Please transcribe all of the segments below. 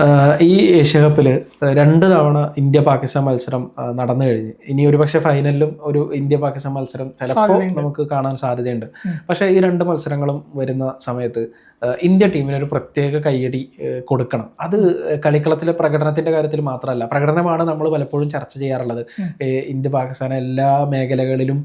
ആഹ് Asia കപ്പിൽ രണ്ട് തവണ ഇന്ത്യ പാകിസ്ഥാൻ മത്സരം നടന്നു കഴിഞ്ഞ്. ഇനി ഒരു പക്ഷേ ഫൈനലിലും ഒരു ഇന്ത്യ പാകിസ്ഥാൻ മത്സരം ചിലപ്പോൾ നമുക്ക് കാണാൻ സാധ്യതയുണ്ട്. പക്ഷേ ഈ രണ്ട് മത്സരങ്ങളും വരുന്ന സമയത്ത് ഇന്ത്യ ടീമിന് ഒരു പ്രത്യേക കയ്യടി കൊടുക്കണം. അത് കളിക്കളത്തിലെ പ്രകടനത്തിന്റെ കാര്യത്തിൽ മാത്രമല്ല പ്രകടനമാണ് നമ്മൾ പലപ്പോഴും ചർച്ച ചെയ്യാറുള്ളത്. ഇന്ത്യ പാകിസ്ഥാനെ എല്ലാ മേഖലകളിലും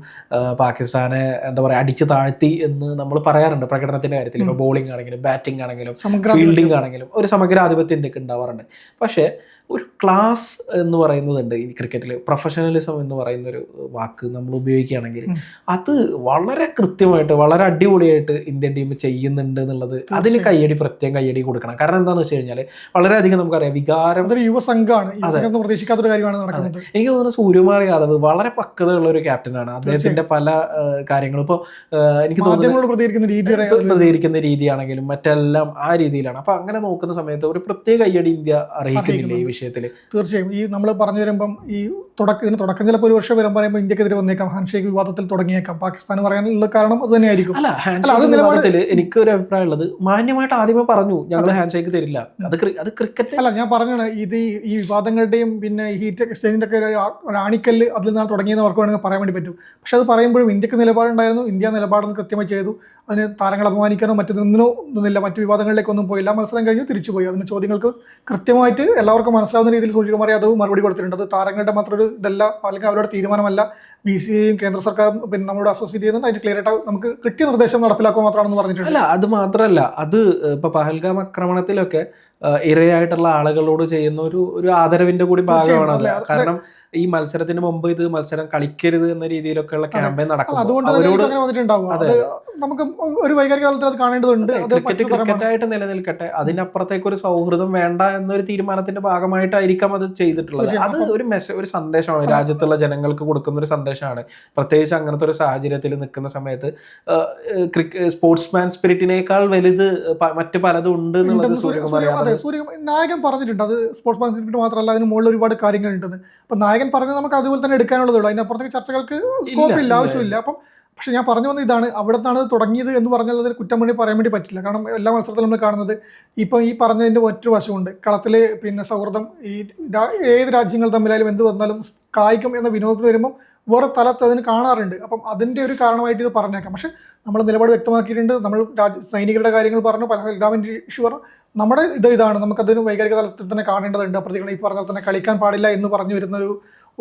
പാകിസ്ഥാനെ എന്താ പറയുക അടിച്ചു താഴ്ത്തി എന്ന് നമ്മൾ പറയാറുണ്ട് പ്രകടനത്തിന്റെ കാര്യത്തിൽ. ഇപ്പോൾ ബോളിംഗ് ആണെങ്കിലും ബാറ്റിംഗ് ആണെങ്കിലും ഫീൽഡിംഗ് ആണെങ്കിലും ഒരു സമഗ്രാധിപത്യം ഇന്ത്യയ്ക്ക് ഉണ്ടാവാറുണ്ട്. പക്ഷേ ഒരു ക്ലാസ് എന്ന് പറയുന്നതുണ്ട് ഈ ക്രിക്കറ്റിൽ പ്രൊഫഷണലിസം എന്ന് പറയുന്ന ഒരു വാക്ക് നമ്മൾ ഉപയോഗിക്കുകയാണെങ്കിൽ അത് വളരെ കൃത്യമായിട്ട് വളരെ അടിപൊളിയായിട്ട് ഇന്ത്യൻ ടീം ചെയ്യുന്നുണ്ട് എന്നുള്ളത് അതിന് കയ്യടി പ്രത്യേകം കയ്യടി കൊടുക്കണം. കാരണം എന്താണെന്ന് വെച്ച് കഴിഞ്ഞാൽ വളരെയധികം നമുക്കറിയാം വികാരം അതൊരു യുവസംഘമാണ് യുവസംഘം പ്രതീക്ഷിക്കാത്തൊരു കാര്യമാണ് നടക്കുന്നത്. എനിക്ക് തോന്നുന്നു സൂര്യകുമാർ യാദവ് വളരെ പക്വതയുള്ള ഒരു ക്യാപ്റ്റനാണ്. അദ്ദേഹത്തിന്റെ പല കാര്യങ്ങളും. ഇപ്പോൾ എനിക്ക് തോന്നുന്നു പ്രതികരിക്കുന്ന രീതി പ്രതികരിക്കുന്ന രീതിയാണെങ്കിലും മറ്റെല്ലാം ആ രീതിയിലാണ്. അപ്പൊ അങ്ങനെ നോക്കുന്ന സമയത്ത് ഒരു പ്രത്യേക കയ്യടി ഇന്ത്യ അർഹിക്കുന്നില്ല ഈ വിഷയത്തിൽ. തീർച്ചയായും. ഈ നമ്മൾ പറഞ്ഞു വരുമ്പം ഈ തുടക്കം ഇതിന് തുടക്കം ചിലപ്പോൾ ഒരു വർഷം വരും പറയുമ്പോൾ ഇന്ത്യക്കെതിരെ വന്നേക്കാം. ഹാൻഷേക്ക് വിവാദത്തിൽ തുടങ്ങിയേക്കാം. പാകിസ്ഥാൻ പറയാനുള്ള കാരണം അത് തന്നെയായിരിക്കും. അല്ല ഹാൻഡ് ഷേക്ക് വിവാദത്തിൽ എനിക്ക് ഒരു അഭിപ്രായം ഉള്ളത്. മാന്യമായിട്ട് ആദ്യമേ പറഞ്ഞു ഞങ്ങൾ ഹാൻഡ് ഷേക്ക് തരില്ല. അത് അത് ക്രിക്കറ്റ് അല്ല ഞാൻ പറഞ്ഞാണ് ഇത് ഈ- വിവാദങ്ങളുടെയും പിന്നെ ഹീറ്റ് എക്സ്ചേഞ്ചിന്റെ ഒക്കെ ഒരു ആണിക്കല്ല് അതിൽ നിന്നാണ് തുടങ്ങിയെന്ന് അവർക്ക് വേണമെങ്കിൽ പറയാൻ വേണ്ടി പറ്റും. പക്ഷെ അത് പറയുമ്പോഴും ഇന്ത്യയ്ക്ക് നിലപാടുണ്ടായിരുന്നു ഇന്ത്യ നിലപാടെന്ന് കൃത്യമായി ചെയ്തു. അതിന് താരങ്ങളെ അപമാനിക്കാനോ മറ്റു നിന്നോ നിന്നില്ല. മറ്റു വിവാദങ്ങളിലേക്കൊന്നും പോയില്ല. മത്സരം കഴിഞ്ഞ് തിരിച്ചു പോയി. അതിന് ചോദ്യങ്ങൾക്ക് കൃത്യമായിട്ട് എല്ലാവർക്കും മനസ്സിലാവുന്ന രീതിയിൽ സൂചികുമാരി അത് മറുപടി കൊടുത്തിട്ടുണ്ട്. അത് താരങ്ങളുടെ മാത്രം ഒരു ഇതല്ല അല്ലെങ്കിൽ അവരുടെ തീരുമാനമല്ല. ബി സി ഐയും കേന്ദ്ര സർക്കാരും പിന്നെ നമ്മുടെ അസോസിയേറ്റ് ചെയ്യുന്നത് അതിന് ക്ലിയർ ആയിട്ട് നമുക്ക് കിട്ടിയ നിർദ്ദേശം നടപ്പിലാക്കുക മാത്രമാണെന്ന് പറഞ്ഞിട്ടുണ്ട്. അല്ല അത് മാത്രമല്ല. അത് ഇപ്പൊ പഹൽഗാം ആക്രമണത്തിലൊക്കെ ഇരയായിട്ടുള്ള ആളുകളോട് ചെയ്യുന്ന ഒരു ഒരു ആദരവിന്റെ കൂടി ഭാഗമാണ് അത്. കാരണം ഈ മത്സരത്തിന് മുമ്പ് ഇത് മത്സരം കളിക്കരുത് എന്ന രീതിയിലൊക്കെയുള്ള ക്യാമ്പയിൻ നടക്കും അതുകൊണ്ട് അവരോട് നമുക്ക് ഒരു വൈകാരിക കാലത്തിൽ അത് കാണേണ്ടതുണ്ട്. ക്രിക്കറ്റ് ക്രിക്കറ്റായിട്ട് ക്രിക്കറ്റ് ആയിട്ട് നിലനിൽക്കട്ടെ. അതിനപ്പുറത്തേക്ക് ഒരു സൗഹൃദം വേണ്ട എന്നൊരു തീരുമാനത്തിന്റെ ഭാഗമായിട്ടായിരിക്കാം അത് ചെയ്തിട്ടുള്ളത്. അത് ഒരു മെസ്സേജ് ഒരു സന്ദേശമാണ്. രാജ്യത്തുള്ള ജനങ്ങൾക്ക് കൊടുക്കുന്ന ഒരു സന്ദേശമാണ്. പ്രത്യേകിച്ച് അങ്ങനത്തെ ഒരു സാഹചര്യത്തിൽ നിൽക്കുന്ന സമയത്ത് സ്പോർട്സ്മാൻ സ്പിരിറ്റിനേക്കാൾ വലുത് മറ്റു പലതും ഉണ്ട് എന്നുള്ളത് സൂര്യകുമാർ സൂര്യ- അതെ സൂര്യ നായകൻ പറഞ്ഞിട്ടുണ്ട്. അത് സ്പോർട്സ് മാൻസിപ്പിട്ട് മാത്രമല്ല അതിന് മുകളിൽ ഒരുപാട് കാര്യങ്ങളുണ്ടെന്ന്. അപ്പൊ നായകൻ പറഞ്ഞത് നമുക്ക് അതുപോലെ തന്നെ എടുക്കാനുള്ളതേ ഉള്ളൂ. അതിനപ്പുറത്തേക്ക് ചർച്ചകൾക്ക് സ്കോപ്പ് ഇല്ല ഇല്ല, ആവശ്യമില്ല. അപ്പം പക്ഷെ ഞാൻ പറഞ്ഞു വന്ന ഇതാണ്. അവിടെ നിന്നാണ് തുടങ്ങിയത് എന്ന് പറഞ്ഞാൽ അതിന് കുറ്റം വേണ്ടി പറയാൻ വേണ്ടി പറ്റില്ല. കാരണം എല്ലാ മത്സരത്തിലും നമ്മൾ കാണുന്നത് ഇപ്പം ഈ പറഞ്ഞതിന്റെ മറ്റൊരു വശമുണ്ട്. കളത്തിൽ പിന്നെ സൗഹൃദം ഈ ഏത് രാജ്യങ്ങൾ തമ്മിലായാലും എന്ത് വന്നാലും കായികം എന്ന വിനോദത്തിൽ വരുമ്പം വേറെ തലത്ത് അതിന് കാണാറുണ്ട്. അപ്പം അതിന്റെ ഒരു കാരണമായിട്ട് ഇത് പറഞ്ഞേക്കാം. പക്ഷെ നമ്മൾ നിലപാട് വ്യക്തമാക്കിയിട്ടുണ്ട്. നമ്മൾ രാജ്യ സൈനികരുടെ കാര്യങ്ങൾ പറഞ്ഞു. പല പഹൽഗാമിന്റെ ഇഷ്യൂ പറഞ്ഞു. നമ്മുടെ ഇത് ഇതാണ്. നമുക്കതിന് വൈകാരിക തലത്തിൽ തന്നെ കാണേണ്ടതുണ്ട്. പ്രതികൾ ഈ പറഞ്ഞാൽ തന്നെ കളിക്കാൻ പാടില്ല എന്ന് പറഞ്ഞു വരുന്ന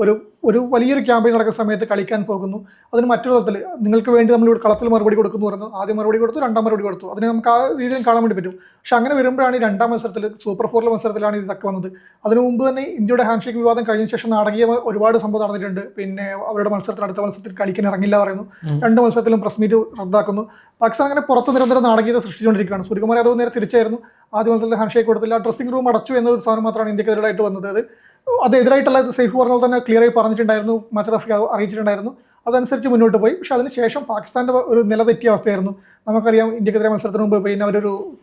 ഒരു ഒരു വലിയൊരു ക്യാമ്പയിൻ നടക്കുന്ന സമയത്ത് കളിക്കാൻ പോകുന്നു. അതിന് മറ്റൊരു തരത്തിൽ നിങ്ങൾക്ക് വേണ്ടി നമ്മൾ ഇവിടെ കളത്തിൽ മറുപടി കൊടുക്കുന്നു പറഞ്ഞു. ആദ്യം മറുപടി കൊടുത്തു രണ്ടാം മറുപടി കൊടുത്തു. അതിനെ നമുക്ക് ആ രീതിയിൽ കാണാൻ വേണ്ടി പറ്റും. പക്ഷെ അങ്ങനെ വരുമ്പോഴാണ് ഈ രണ്ടാം മത്സരത്തിൽ സൂപ്പർ ഫോറിലെ മത്സരത്തിലാണ് ഇതൊക്കെ വന്നത്. അതിനു മുമ്പ് തന്നെ ഇന്ത്യയുടെ ഹാൻഡ് ഷേക്ക് വിവാദം കഴിഞ്ഞ ശേഷം നാടകീയ ഒരുപാട് സംഭവം നടന്നിട്ടുണ്ട്. പിന്നെ അവരുടെ മത്സരത്തിൽ അടുത്ത മത്സരത്തിൽ കളിക്കാൻ ഇറങ്ങില്ല പറയുന്നു. രണ്ട് മത്സരത്തിലും പ്രസ് മീറ്റ് റദ്ദാക്കുന്നു. പാകിസ്ഥാൻ അങ്ങനെ പുറത്ത് നിരന്തരം നാടകീയത സൃഷ്ടിച്ചുകൊണ്ടിരിക്കുകയാണ്. സൂര്യകുമാർ യാദവ് നേരെ തിരിച്ചായിരുന്നു ആദ്യ മത്സരത്തിൽ ഹാൻഡ് ഷേക്ക് കൊടുത്തില്ല. ഡ്രസ്സിംഗ് റൂം അടച്ചു എന്നൊരു സാധനം മാത്രമാണ് ഇന്ത്യക്കെതിരായിട്ട് വന്നത്. അത് എതിരായിട്ടുള്ള സേഫ് പറഞ്ഞാൽ തന്നെ ക്ലിയർ ആയി പറഞ്ഞിട്ടുണ്ടായിരുന്നു മച്ച് റഫി അറിയിച്ചിട്ടുണ്ടായിരുന്നു. അതനുസരിച്ച് മുന്നോട്ട് പോയി. പക്ഷെ അതിനുശേഷം പാകിസ്ഥാന്റെ ഒരു നില തെറ്റിയ അവസ്ഥയായിരുന്നു. നമുക്കറിയാം ഇന്ത്യക്കെതിരെ മത്സരത്തിന് മുമ്പ് പിന്നെ അവരൊരു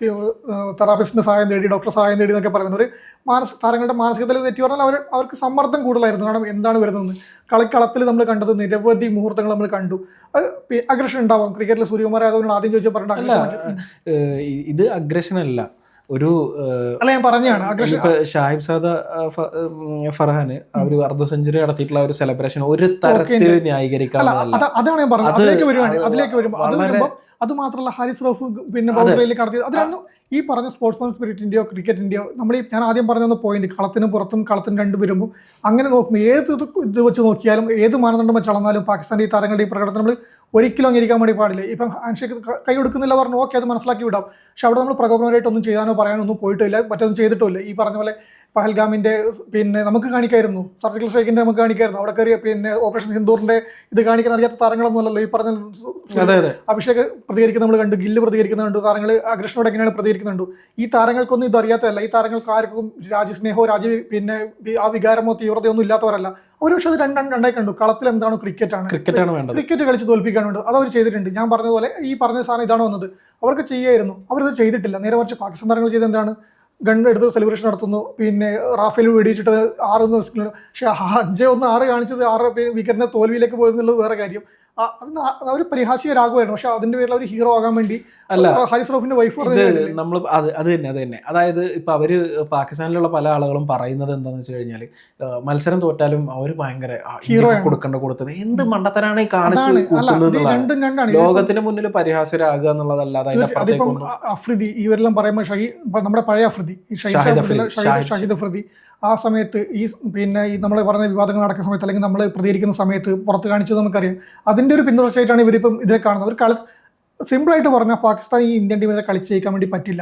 തെറാപ്പിസ്റ്റിന്റെ സഹായം തേടി ഡോക്ടർ സഹായം തേടി എന്നൊക്കെ പറയുന്നത് ഒരു മാനസ താരങ്ങളുടെ മാനസികത്തിൽ തെറ്റി പറഞ്ഞാൽ അവർ അവർക്ക് സമ്മർദ്ദം കൂടുതലായിരുന്നു. കാരണം എന്താണ് വരുന്നത് കളിക്കളത്തിൽ നമ്മൾ കണ്ടത് നിരവധി മുഹൂർത്തങ്ങൾ നമ്മൾ കണ്ടു. അഗ്രഷൻ ഉണ്ടാവാം. ക്രിക്കറ്റിൽ സൂര്യകുമാർ യാദവിനോട് ആദ്യം ചോദിച്ചാൽ പറഞ്ഞ അല്ല ഏഹ് ഇ- ഇത് അഗ്രഷൻ അല്ല. ഒരു അല്ല ഞാൻ പറഞ്ഞാണ് ഷാഹിബ് സാദ ഫർഹാന് ആ ഒരു അർദ്ധ സെഞ്ചുറി നടത്തിയിട്ടുള്ള ഒരു സെലിബ്രേഷൻ ഒരു തരത്തിൽ അല്ല അതാണ് ഞാൻ പറഞ്ഞത്. അതിലേക്ക് വരുവാണ് അതിലേക്ക് വരുമ്പോൾ അത് വളരെ- വരുമ്പോൾ അത് മാത്രമല്ല ഹാരിസ് റഫ് പിന്നെ അതിലൊന്നും ഈ പറഞ്ഞ സ്പോർട്സ്മാൻ സ്പിരിറ്റിന്റെയോ ക്രിക്കറ്റിന്റെയോ നമ്മൾ ഞാൻ ആദ്യം പറഞ്ഞ പോയിന്റ് കളത്തിന് പുറത്തും കളത്തിന് രണ്ടു വരുമ്പോൾ അങ്ങനെ നോക്കുമ്പോൾ ഏത് ഇത് വെച്ച് നോക്കിയാലും ഏത് മാനദണ്ഡം വെച്ച് അളന്നാലും ഈ താരങ്ങളുടെ ഈ പ്രകടനം നമ്മൾ ഒരിക്കലും അംഗീകരിക്കാൻ വേണ്ടി പാടില്ല. ഇപ്പം ഹാൻഡ്ഷേക്ക് കൈ കൊടുക്കുന്നില്ല പറഞ്ഞു ഓക്കെ അത് മനസ്സിലാക്കി വിടാം. പക്ഷെ അവിടെ നമ്മൾ പ്രകോപനമായിട്ട് ഒന്നും ചെയ്യാനോ പറയാനോ ഒന്നും പോയിട്ടില്ല മറ്റൊന്നും ചെയ്തിട്ടില്ല ഈ പറഞ്ഞ പോലെ പഹൽഗാമിന്റെ പിന്നെ നമുക്ക് കാണിക്കായിരുന്നു സർജിക്കൽ സ്ട്രൈക്കിന്റെ നമുക്ക് കാണിക്കായിരുന്നു. അവിടെ കയറിയ പിന്നെ ഓപ്പറേഷൻ സിന്ദൂറിന്റെ ഇത് കാണിക്കാൻ അറിയാത്ത താരങ്ങളൊന്നും അല്ലല്ലോ ഈ പറഞ്ഞ അഭിഷേക് പ്രതികരിക്കുന്ന നമ്മൾ കണ്ടു ഗില്ല് പ്രതികരിക്കുന്ന കണ്ടു താരങ്ങൾ അഗ്രഷനോട് എങ്ങനെയാണ് പ്രതികരിക്കുന്നുണ്ട്. ഈ താരങ്ങൾക്കൊന്നും ഇത് അറിയാത്തതല്ല. ഈ താരങ്ങൾക്ക് ആർക്കും രാജ്യസ്നേഹമോ രാജ്യ പിന്നെ ആ വികാരമോ തീവ്രതയോ ഒന്നും ഇല്ലാത്തവരല്ല. ഒരു പക്ഷേ അത് രണ്ടാണ് രണ്ടായി കണ്ടു. കളത്തിൽ എന്താണ് ക്രിക്കറ്റ് ആണ് ക്രിക്കറ്റാണ് വേണ്ടത്. ക്രിക്കറ്റ് കളിച്ച് തോൽപ്പിക്കാനുണ്ട്. അത് അവർ ചെയ്തിട്ടുണ്ട്. ഞാൻ പറഞ്ഞതുപോലെ ഈ പറഞ്ഞ സാധനം ഇതാണ് വന്നത്? അവർക്ക് ചെയ്യായിരുന്നു. അവരത് ചെയ്തിട്ടില്ല. നേരെ മറിച്ച് പാകിസ്ഥാൻ താരങ്ങൾ ചെയ്ത് എന്താണ്? ഗൺ എടുത്ത് സെലിബ്രേഷൻ നടത്തുന്നു. പിന്നെ റാഫേൽ വെടിയിച്ചിട്ട് ആറ് പക്ഷേ അഞ്ചേ ഒന്ന് ആറ് കാണിച്ചത് ആറ് വിക്കറ്റിന്റെ തോൽവിയിലേക്ക് പോയെന്നുള്ളത് വേറെ കാര്യം. അവർ പരിഹാസ്യരാകുമായിരുന്നു പക്ഷെ അതിന്റെ പേരിൽ അവർ ഹീറോ ആകാൻ വേണ്ടി അല്ല, ഹാരിസ് റൌഫിന്റെ വൈഫ് നമ്മൾ അത് അത് തന്നെ അത് തന്നെ. അതായത് ഇപ്പൊ അവർ പാകിസ്ഥാനിലുള്ള പല ആളുകളും പറയുന്നത് എന്താന്ന് വെച്ച് കഴിഞ്ഞാൽ മത്സരം തോറ്റാലും അവർ ഭയങ്കര ഹീറോ. കൊടുക്കേണ്ട കൊടുത്തത്. എന്ത് മണ്ടത്തരാണ് ഈ കാണിച്ചു ലോകത്തിന് മുന്നിൽ പരിഹാസ്യരാകുക എന്നുള്ളതല്ലാതെ. അതിപ്പം അഫ്രിദി ഇവരെല്ലാം പറയുമ്പോൾ ഷഹീ നമ്മുടെ പഴയ അഫ്രിദി ഷഹീദ് അഫ്രിദി, ആ സമയത്ത് ഈ പിന്നെ ഈ നമ്മൾ പറഞ്ഞ വിവാദങ്ങൾ നടക്കുന്ന സമയത്ത് അല്ലെങ്കിൽ നമ്മൾ പ്രതികരിക്കുന്ന സമയത്ത് പുറത്ത് കാണിച്ചത് നമുക്കറിയാം. അതിന്റെ ഒരു പിന്തുടർച്ചയായിട്ടാണ് ഇവരിപ്പം ഇതിനെ കാണുന്നത്. ഒരു കളി സിമ്പിൾ ആയിട്ട് പറഞ്ഞാൽ പാകിസ്ഥാൻ ഈ ഇന്ത്യൻ ടീമിനെ കളിച്ച് ജയിക്കാൻ വേണ്ടി പറ്റില്ല.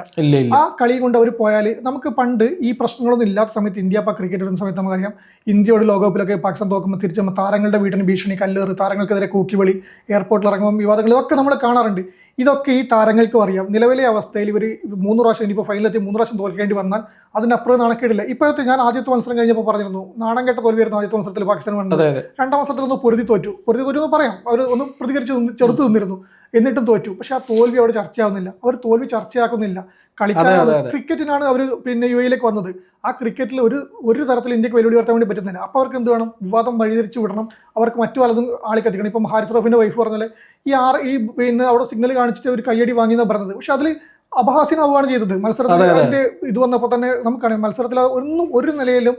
ആ കളി കൊണ്ട് അവർ പോയാൽ നമുക്ക് പണ്ട് ഈ പ്രശ്നങ്ങളൊന്നും ഇല്ലാത്ത സമയത്ത് ഇന്ത്യ ഇപ്പോൾ ക്രിക്കറ്റ് വരുന്ന സമയത്ത് നമുക്കറിയാം ഇന്ത്യയോട് ലോകകപ്പിലൊക്കെ പാകിസ്ഥാൻ തോക്കുമ്പോൾ തിരിച്ചു വന്ന് താരങ്ങളുടെ വീട്ടിന് ഭീഷണി കല്ലേറ് താരങ്ങൾക്കെതിരെ കൂക്കിവിളി എയർപോർട്ടിൽ ഇറങ്ങുമ്പോൾ വിവാദങ്ങൾ ഇതൊക്കെ നമ്മൾ കാണാറുണ്ട്. ഇതൊക്കെ ഈ താരങ്ങൾക്കും അറിയാം. നിലവിലെ അവസ്ഥയിൽ ഇവർ മൂന്ന് പ്രാവശ്യം ഇനിയിപ്പോൾ ഫൈനലെത്തി മൂന്ന് പ്രാവശ്യം തോൽക്കേണ്ടി വന്നാൽ അതിനപ്പുറം നാണക്കേടില്ല. ഇപ്പോഴത്തെ ഞാൻ ആദ്യത്തെ മത്സരം കഴിഞ്ഞപ്പോൾ പറഞ്ഞിരുന്നു നാണം കെട്ട തോൽവിയായിരുന്നു ആദ്യത്തെ മത്സരത്തിൽ പാകിസ്ഥാൻ വന്നത്. രണ്ടാം മത്സരത്തിൽ ഒന്ന് പൊരുതി തോറ്റു. പൊരുതി തോറ്റു എന്ന് പറയാം. അവർ ഒന്ന് പ്രതികരിച്ച് ചെറുത്ത് നിന്നിരുന്നു എന്നിട്ടും തോറ്റു. പക്ഷെ ആ തോൽവി അവിടെ ചർച്ചയാവുന്നില്ല. അവർ തോൽവി ചർച്ചയാക്കുന്നില്ല. കളിക്കാൻ. ക്രിക്കറ്റിനാണ് അവർ പിന്നെ യു എയിലേക്ക് വന്നത്. ആ ക്രിക്കറ്റിൽ ഒരു ഒരു തരത്തിൽ ഇന്ത്യയ്ക്ക് വെല്ലുവിളി ഉയർത്താൻ വേണ്ടി പറ്റുന്നില്ല. അപ്പോൾ അവർക്ക് എന്ത് വേണം? വിവാദം വഴിതിരിച്ച് വിടണം. അവർക്ക് മറ്റു പലതും ആളിക്കത്തിക്കണം ഇപ്പം ഹാരിസ് റഫിന്റെ വൈഫ് പറഞ്ഞാൽ ഈ ആറ് ഈ പിന്നെ അവിടെ സിഗ്നൽ കാണിച്ചിട്ട് ഒരു കയ്യടി വാങ്ങി എന്നാണ് പറഞ്ഞത്. പക്ഷെ അതിൽ അപഹാസ്യനാവുകയാണ് ചെയ്തത്. മത്സരത്തിൽ അതെ, അതെ. അതിന്റെ ഇത് വന്നപ്പോൾ തന്നെ നമുക്കറിയാം. മത്സരത്തിൽ ഒന്നും ഒരു നിലയിലും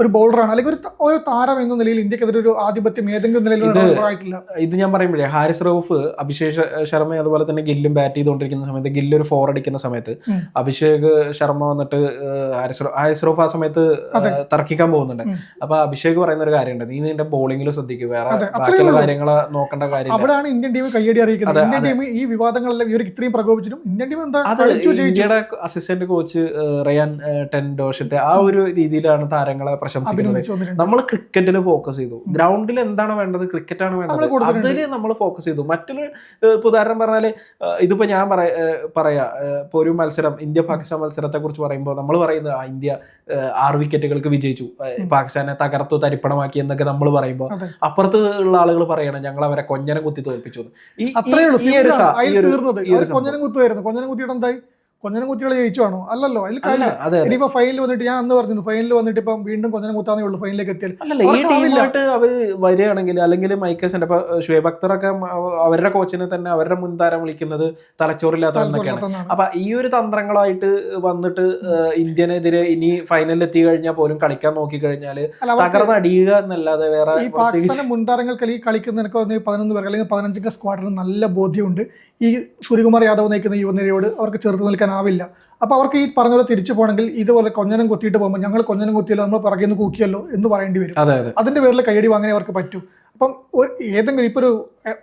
ഒരു ബൗളറാണ് അല്ലെങ്കിൽ ഒരു ഒരു താരം എന്ന നിലയിൽ ഇന്ത്യക്കെതിരെ ഒരു ആധിപത്യം ഏതെങ്കിലും നിലയിൽ ഇത് ആയിട്ടില്ല. ഇത് ഞാൻ പറയുമ്പോഴേ ഹാരിസ് റൌഫ് അഭിഷേക് ശർമ്മ അതുപോലെ തന്നെ ഗില്ലും ബാറ്റ് ചെയ്തുകൊണ്ടിരിക്കുന്ന സമയത്ത് ഗില്ല് ഒരു ഫോർ അടിക്കുന്ന സമയത്ത് അഭിഷേക് ശർമ്മ വന്നിട്ട് ഹാരിസ് ഹാരിസ് റൌഫ് ആ സമയത്ത്. തർക്കിക്കാൻ പോകുന്നുണ്ട്. അപ്പൊ അഭിഷേക് പറയുന്ന ഒരു കാര്യമുണ്ട് നീ നിന്റെ ബോളിംഗിൽ ശ്രദ്ധിക്കുക വേറെ ബാക്കിയുള്ള. കാര്യങ്ങൾ നോക്കേണ്ട കാര്യം അവിടെയാണ് ഇന്ത്യൻ ടീം കയ്യടി അറിയിക്കുന്നത് ഇന്ത്യൻ ടീം ഈ വിവാദങ്ങളെല്ലാം ഇവർക്ക് ഇത്രയും പ്രകോപിച്ചിട്ടും ഇന്ത്യൻ ടീം എന്താ ഇന്ത്യയുടെ അസിസ്റ്റന്റ് കോച്ച് റയാൻ ടെൻ ടെൻഡോഷിന്റെ ആ ഒരു രീതിയിലാണ് താരങ്ങളെ പ്രശംസിക്കുന്നത്. നമ്മൾ ക്രിക്കറ്റിൽ ഫോക്കസ് ചെയ്തു. ഗ്രൗണ്ടിൽ എന്താണ് വേണ്ടത്? ക്രിക്കറ്റാണ് വേണ്ടത്. അതിൽ നമ്മൾ ഫോക്കസ് ചെയ്തു. മറ്റൊരു ഇപ്പോൾ ഉദാഹരണം പറഞ്ഞാൽ ഇതിപ്പോൾ ഇതിപ്പോ ഞാൻ പറയ പറയാ ഇപ്പോൾ ഒരു മത്സരം ഇന്ത്യ പാകിസ്ഥാൻ മത്സരത്തെ കുറിച്ച് പറയുമ്പോൾ നമ്മൾ പറയുന്നത് ആ, ഇന്ത്യ ആറ് വിക്കറ്റുകൾക്ക് വിജയിച്ചു. പാകിസ്ഥാനെ തകർത്തു തരിപ്പണമാക്കി എന്നൊക്കെ നമ്മൾ പറയുമ്പോൾ. അപ്പുറത്ത് ഉള്ള ആളുകൾ പറയണം ഞങ്ങൾ അവരെ കൊഞ്ഞനം കുത്തി തോൽപ്പിച്ചു ഈ ഒരു. ഈ ഒരു-. കൊഞ്ഞനം കുത്തുമായിരുന്നു കൊഞ്ഞനം കുത്തിയിട്ട് എന്തായി? കൊഞ്ഞനം കുത്തികളെ ജയിച്ചുവാണോ അല്ലല്ലോ അതിൽ അല്ല കാര്യം അതെ അതെ. ഇനിയിപ്പോ ഫൈനൽ വന്നിട്ട് ഞാൻ അന്ന് പറഞ്ഞു ഫൈനലിൽ വന്നിട്ട് ഇപ്പം വീണ്ടും കൊഞ്ഞനം കുത്താന്നേ ഉള്ളൂ ഫൈനലിലേക്ക് എത്തിയാൽ. അല്ലല്ല ഈ. ടീമായിട്ട് അവർ വരികയാണെങ്കിൽ അല്ലെങ്കിൽ മൈക്കേഴ്സിന്റെ ഇപ്പൊ ഷുഹേബ് അക്തറൊക്കെ അവ- അവരുടെ കോച്ചിനെ തന്നെ അവരുടെ മുൻതാരം വിളിക്കുന്നത് തലച്ചോറില്ലാത്തവരെന്നൊക്കെയാണ്. അപ്പൊ ഈ ഒരു തന്ത്രങ്ങളായിട്ട് വന്നിട്ട് ഇന്ത്യനെതിരെ ഇനി ഫൈനലിൽ എത്തി കഴിഞ്ഞാൽ പോലും കളിക്കാൻ നോക്കി കഴിഞ്ഞാൽ അല്ല തകർന്ന് അടിയുക എന്നല്ലാതെ വേറെ ഈ പാകിസ്ഥാൻ മുൻതാരങ്ങൾക്ക് ഈ കളിക്കുന്ന എനിക്ക് പതിനൊന്ന് പേർക്ക് അല്ലെങ്കിൽ പതിനഞ്ചൊക്കെ സ്ക്വാഡിന് നല്ല ബോധ്യമുണ്ട്. ഈ സൂര്യകുമാർ യാദവ് നയിക്കുന്ന യുവനിരയോട് അവർക്ക് ചെറുത്ത് നിൽക്കാനാവില്ല അപ്പോൾ അവർക്ക് ഈ പറഞ്ഞ പോലെ തിരിച്ചു പോകണമെങ്കിൽ ഇതുപോലെ കൊഞ്ഞനം കുത്തിയിട്ട് പോകുമ്പോൾ ഞങ്ങൾ കൊഞ്ഞനം കുത്തിയല്ലോ നമ്മൾ പുറകെ നിന്ന് കൂക്കിയല്ലോ എന്ന് പറയേണ്ടി വരും. അതെ അതെ. അതിന്റെ പേരിൽ കൈയടി വാങ്ങാനേ അവർക്ക് പറ്റൂ. അപ്പം ഏതെങ്കിലും ഇപ്പോൾ ഒരു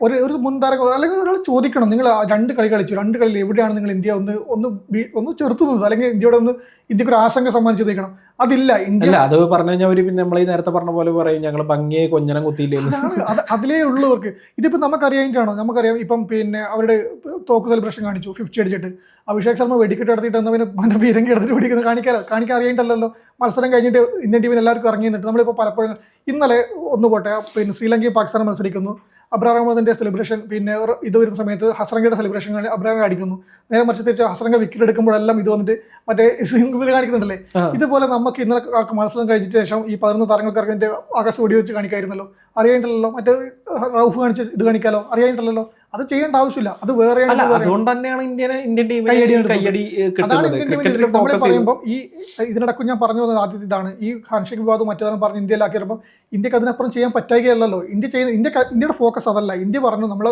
ഒരു ഒരു മുൻതാരം അല്ലെങ്കിൽ ഒരാൾ ചോദിക്കണം നിങ്ങൾ രണ്ട് കളി കളിച്ചു രണ്ട് കളിയിൽ എവിടെയാണ് നിങ്ങൾ ഇന്ത്യ ഒന്ന് ഒന്ന് ഒന്ന് ചെറുത്തുന്നത് അല്ലെങ്കിൽ ഇന്ത്യയുടെ ഒന്ന് ഇന്ത്യയ്ക്ക് ഒരു ആശങ്ക സമ്മാനിച്ചു നിൽക്കണം അതില്ല ഇന്ത്യ അത് പറഞ്ഞു കഴിഞ്ഞാൽ അവർ പിന്നെ നമ്മൾ ഈ നേരത്തെ പറഞ്ഞ പോലെ പറയും ഞങ്ങൾ ഭംഗിയെ കൊഞ്ഞനം കുത്തിയില്ലേ അത് അതിലേ ഉള്ളവർക്ക്. ഇതിപ്പോൾ നമുക്കറിയായിട്ടാണോ നമുക്കറിയാം ഇപ്പം പിന്നെ അവരുടെ തോക്ക് സെലിബ്രേഷൻ കാണിച്ചു ഫിഫ്റ്റി അടിച്ചിട്ട്. അഭിഷേക് ശർമ്മ വെടിക്കെട്ട് എടുത്തിട്ട് എന്നവന് മറ്റേ പീരങ്കി എടുത്തിട്ട് പിടിക്കുന്നത് കാണിക്കാൻ കാണിക്കാൻ അറിയേണ്ടല്ലോ മത്സരം കഴിഞ്ഞിട്ട് ഇന്ത്യൻ ടീമിന് എല്ലാവർക്കും ഇറങ്ങി നിന്നിട്ട് നമ്മളിപ്പോൾ പലപ്പോഴും ഇന്നലെ ഒന്ന് പോട്ടെ പിന്നെ ശ്രീലങ്കയും പാകിസ്ഥാനും മത്സരിക്കുന്നു. അബ്രാം അഹമ്മദിന്റെ സെലിബ്രേഷൻ പിന്നെ ഇത് വരുന്ന സമയത്ത് ഹസ്രംഗയുടെ സെലിബ്രേഷൻ അബ്രാം അടിക്കുന്നു നേരെ മറിച്ച് തിരിച്ച് ഹസ്രംഗ വിക്കറ്റ് എടുക്കുമ്പോഴെല്ലാം ഇത് വന്നിട്ട് മറ്റേ സിംഗിൾ കാണിക്കുന്നുണ്ടല്ലേ? ഇതുപോലെ നമുക്ക് ഇന്നലെ മത്സരം കഴിച്ചിട്ട് ശേഷം ഈ പതിനൊന്ന് താരങ്ങൾക്ക് ഇറങ്ങിയിട്ട് ആകാശം ഓടി വെച്ച് കാണിക്കായിരുന്നല്ലോ. അറിയായിട്ടല്ലോ മറ്റേ റൌഫ് കാണിച്ച് ഇത് കാണിക്കാലോ? അറിയായിട്ടല്ലോ അത് ചെയ്യേണ്ട ആവശ്യമില്ല. അത് വേറെ അതുകൊണ്ട് തന്നെയാണ് ഇന്ത്യനെ ഇന്ത്യൻ കയ്യടി നമ്മൾ പറയുമ്പോൾ ഈ ഇതിനിടക്ക് ഞാൻ പറഞ്ഞു വന്നത് ആദ്യത്തെ ഇതാണ്. ഈ ഹാൻഷേക്ക് വിവാദം മറ്റേതാണ് പറഞ്ഞ് ഇന്ത്യയിലാക്കിയപ്പോൾ ഇന്ത്യയ്ക്ക് അതിനപ്പുറം ചെയ്യാൻ പറ്റായികയല്ലല്ലോ. ഇന്ത്യ ചെയ്യുന്ന ഇന്ത്യ ഇന്ത്യയുടെ ഫോക്കസ് അതല്ല. ഇന്ത്യ പറഞ്ഞു നമ്മൾ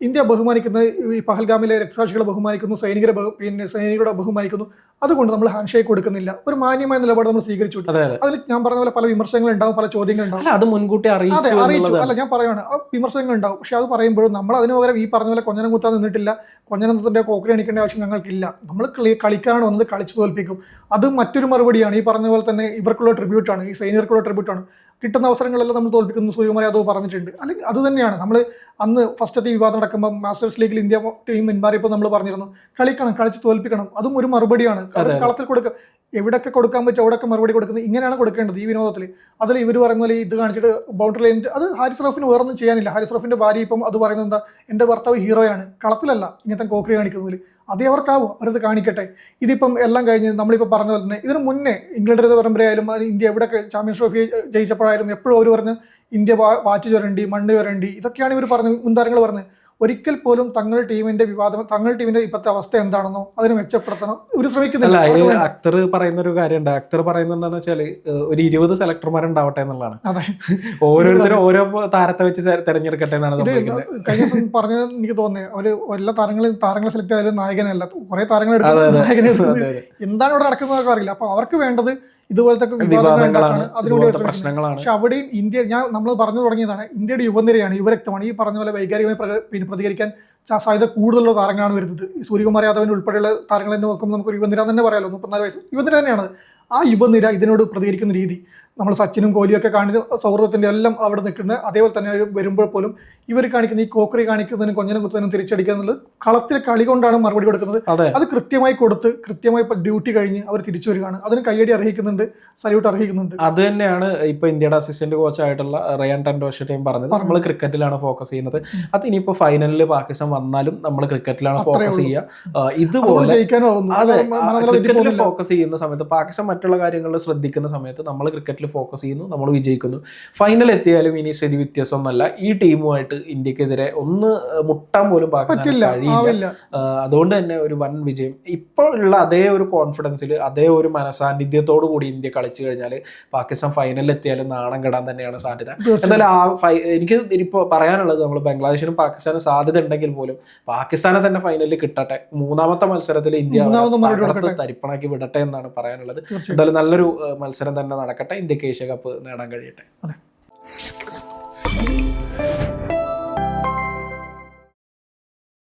ഇന്ത്യ ബഹുമാനിക്കുന്ന ഈ പഹൽഗാമിലെ രക്തസാക്ഷികളെ ബഹുമാനിക്കുന്നു സൈനികരെ പിന്നെ സൈനികരുടെ ബഹുമാനിക്കുന്നു. അതുകൊണ്ട് നമ്മൾ ഹാൻഡ് ഷേക്ക് കൊടുക്കുന്നില്ല. ഒരു മാന്യമായ നിലപാട് നമ്മൾ സ്വീകരിച്ചു. അതിൽ ഞാൻ പറഞ്ഞ പോലെ പല വിമർശനങ്ങൾ ഉണ്ടാവും പല ചോദ്യങ്ങൾ ഉണ്ടാവും അല്ല അത് മുൻകൂട്ടി അതെ അറിയിച്ചു. അല്ല ഞാൻ പറയുകയാണ് വിമർശനങ്ങൾ ഉണ്ടാവും പക്ഷെ അത് പറയുമ്പോഴും നമ്മൾ അതിന് പകരം ഈ പറഞ്ഞ പോലെ കൊഞ്ഞനം കുത്താൻ നിന്നിട്ടില്ല. കൊഞ്ഞനത്തിന്റെ കോക്കറി അണിക്കേണ്ട ആവശ്യം ഞങ്ങൾക്കില്ല. നമ്മൾ കളി കളിക്കാനാണ് വന്നത് കളിച്ചു തോൽപ്പിക്കും. അത് മറ്റൊരു മറുപടിയാണ്. ഈ പറഞ്ഞ പോലെ തന്നെ ഇവർക്കുള്ള ട്രിബ്യൂട്ടാണ് ഈ സൈനികർക്കുള്ള ട്രിബ്യൂട്ടാണ് കിട്ടുന്ന അവസരങ്ങളെല്ലാം നമ്മൾ തോൽപ്പിക്കുന്നു സൂര്യകുമാർ യാദവ് പറഞ്ഞിട്ടുണ്ട്. അല്ലെങ്കിൽ അത് തന്നെയാണ്. നമ്മൾ അന്ന് ഫസ്റ്റത്തെ വിവാദം നടക്കുമ്പോൾ മാസ്റ്റേഴ്സ് ലീഗിൽ ഇന്ത്യ ടീം പിന്മാറിയപ്പോൾ നമ്മൾ പറഞ്ഞിരുന്നു കളിക്കണം കളിച്ച് തോൽപ്പിക്കണം. അതും ഒരു മറുപടിയാണ്. കളത്തിൽ കൊടുക്കുക എവിടെയൊക്കെ കൊടുക്കാൻ പറ്റും അവിടെയൊക്കെ മറുപടി കൊടുക്കുന്നത് ഇങ്ങനെയാണ് കൊടുക്കേണ്ടത് ഈ വിനോദത്തിൽ അതിൽ ഇവർ പറയുന്ന പോലെ ഇത് കാണിച്ചിട്ട് ബൗണ്ടറി ലൈൻ അത് ഹാരിസ് റഫിന് വേറൊന്നും ചെയ്യാനില്ല. ഹാരിസ് റഫിന്റെ ഭാര്യ ഇപ്പം അത് പറയുന്നത് എന്താ എന്റെ ഭർത്താവ് ഹീറോയാണ് കളത്തിലല്ല ഇങ്ങനത്തെ കോക്കറി കാണിക്കുന്നതിൽ അതേ അവർക്കാവും അവരത് കാണിക്കട്ടെ. ഇതിപ്പം എല്ലാം കഴിഞ്ഞ് നമ്മളിപ്പോൾ പറഞ്ഞ പോലെ തന്നെ ഇതിന് മുന്നേ ഇംഗ്ലണ്ടിന്റെ പരമ്പരയായാലും ഇന്ത്യ എവിടെ ചാമ്പ്യൻസ് ട്രോഫി ജയിച്ചപ്പോഴായാലും എപ്പോഴും അവർ പറഞ്ഞ് ഇന്ത്യ വാ- വാറ്റ് ചുരണ്ടി മണ്ണ് ചുരണ്ടി ഇതൊക്കെയാണ് ഇവർ പറഞ്ഞ് മുൻതാരങ്ങൾ പറഞ്ഞത് ഒരിക്കൽ പോലും തങ്ങളുടെ ടീമിന്റെ വിവാദം തങ്ങളുടെ ടീമിന്റെ ഇപ്പോഴത്തെ അവസ്ഥ എന്താണെന്നോ അതിന് മെച്ചപ്പെടുത്തണം. ഇവർ ശ്രമിക്കുന്നില്ല. അതിൽ അക്തർ പറയുന്ന ഒരു കാര്യമുണ്ട്. അക്തർ പറയുന്നത് എന്താണെന്ന് വെച്ചാൽ ഒരു ഇരുപത് സെലക്ടർമാരുണ്ടാവട്ടെ എന്നുള്ളതാണ്. അതെ. ഓരോരുത്തരും ഓരോ താരത്തെ വെച്ച് തിരഞ്ഞെടുക്കട്ടെ എന്നാണ് കഴിഞ്ഞ പറഞ്ഞത് എനിക്ക് തോന്നുന്നത് അവർ എല്ലാ താരങ്ങളും താരങ്ങളെ സെലക്ട് ആയാലും നായകനല്ല. കുറെ താരങ്ങൾ. എന്താണ് ഇവിടെ നടക്കുന്നതൊക്കെ അറിയില്ല. അപ്പൊ അവർക്ക് വേണ്ടത് ഇതുപോലത്തെ വിവാദങ്ങളാണ് ശ്രമിക്കുന്നത്. പ്രശ്നങ്ങളാണ്. പക്ഷെ അവിടെയും ഇന്ത്യ ഞാൻ നമ്മൾ പറഞ്ഞു തുടങ്ങിയതാണ് ഇന്ത്യയുടെ യുവനിരയാണ് യുവരക്തമാണ് ഈ പറഞ്ഞ പോലെ വൈകാരികമായി പിന്നെ പ്രതികരിക്കാൻ സാധ്യത കൂടുതലുള്ള താരങ്ങളാണ് വരുന്നത്. സൂര്യകുമാർ യാദവിന് ഉൾപ്പെടെയുള്ള താരങ്ങൾ തന്നെ നോക്കുമ്പോൾ നമുക്ക് യുവനിര തന്നെ പറയാമല്ലോ മുപ്പത്തിനാല് വയസ്സ്. യുവനിര തന്നെയാണ്. ആ യുവനിര ഇതിനോട് പ്രതികരിക്കുന്ന രീതി. നമ്മൾ സച്ചിനും കോഹ്ലിയും ഒക്കെ കാണുന്ന സൗഹൃദത്തിന്റെ എല്ലാം അവിടെ നിൽക്കുന്ന അതേപോലെ തന്നെ വരുമ്പോൾ പോലും ഇവർ കാണിക്കുന്ന ഈ കോക്കറി കാണിക്കുന്നതിനും കൊഞ്ഞനും കുത്തനും തിരിച്ചടിക്കുക എന്നുള്ളത് കളത്തിലെ കളി കൊണ്ടാണ് മറുപടി കൊടുക്കുന്നത്. അത്. കൃത്യമായി കൊടുത്ത് കൃത്യമായി ഡ്യൂട്ടി കഴിഞ്ഞ് അവർ തിരിച്ചു വരികയാണ്. അതിന് കയ്യടി അർഹിക്കുന്നുണ്ട് സല്യൂട്ട് അർഹിക്കുന്നുണ്ട്. അത് തന്നെയാണ് ഇപ്പൊ ഇന്ത്യയുടെ അസിസ്റ്റന്റ് കോച്ചായിട്ടുള്ള റയൻ ടെൻഡോഷറ്റയും പറഞ്ഞത്. നമ്മൾ ക്രിക്കറ്റിലാണ് ഫോക്കസ് ചെയ്യുന്നത്. അത് ഇനിയിപ്പോ ഫൈനലിൽ പാകിസ്ഥാൻ വന്നാലും നമ്മൾ ക്രിക്കറ്റിലാണ് ഫോക്കസ്. ചെയ്യുക. ഇതുപോലെ ക്രിക്കറ്റിൽ ഫോക്കസ് ചെയ്യുന്ന സമയത്ത് പാകിസ്ഥാൻ മറ്റുള്ള കാര്യങ്ങളിൽ ശ്രദ്ധിക്കുന്ന സമയത്ത് നമ്മൾ ക്രിക്കറ്റിൽ ഫോക്കസ് ചെയ്യുന്നു നമ്മൾ വിജയിക്കുന്നു. ഫൈനൽ എത്തിയാലും ഇനി സ്ഥിതി വ്യത്യാസമൊന്നുമല്ല. ഈ ടീമുമായിട്ട് ഇന്ത്യക്കെതിരെ ഒന്ന് മുട്ടാൻ പോലും പാകിസ്ഥാൻ കഴിയില്ല. അതുകൊണ്ട് തന്നെ ഒരു വൻ വിജയം. ഇപ്പോൾ ഉള്ള അതേ ഒരു കോൺഫിഡൻസിൽ അതേ ഒരു മനസാന്നിധ്യത്തോടു കൂടി ഇന്ത്യ കളിച്ചു കഴിഞ്ഞാൽ പാകിസ്ഥാൻ ഫൈനലിൽ എത്തിയാലും നാണം കെടാൻ തന്നെയാണ് സാധ്യത. എന്തായാലും ആ ഫൈ എനിക്ക് ഇപ്പോൾ പറയാനുള്ളത് നമ്മൾ ബംഗ്ലാദേശിനും പാകിസ്ഥാനും സാധ്യത ഉണ്ടെങ്കിൽ പോലും പാകിസ്ഥാനെ തന്നെ ഫൈനലിൽ കിട്ടട്ടെ. മൂന്നാമത്തെ മത്സരത്തിൽ ഇന്ത്യ. തരിപ്പണാക്കി വിടട്ടെ എന്നാണ് പറയാനുള്ളത്. എന്തായാലും നല്ലൊരു മത്സരം തന്നെ നടക്കട്ടെ. ഇന്ത്യയ്ക്ക് ഏഷ്യ കപ്പ് നേടാൻ കഴിയട്ടെ. അതെ.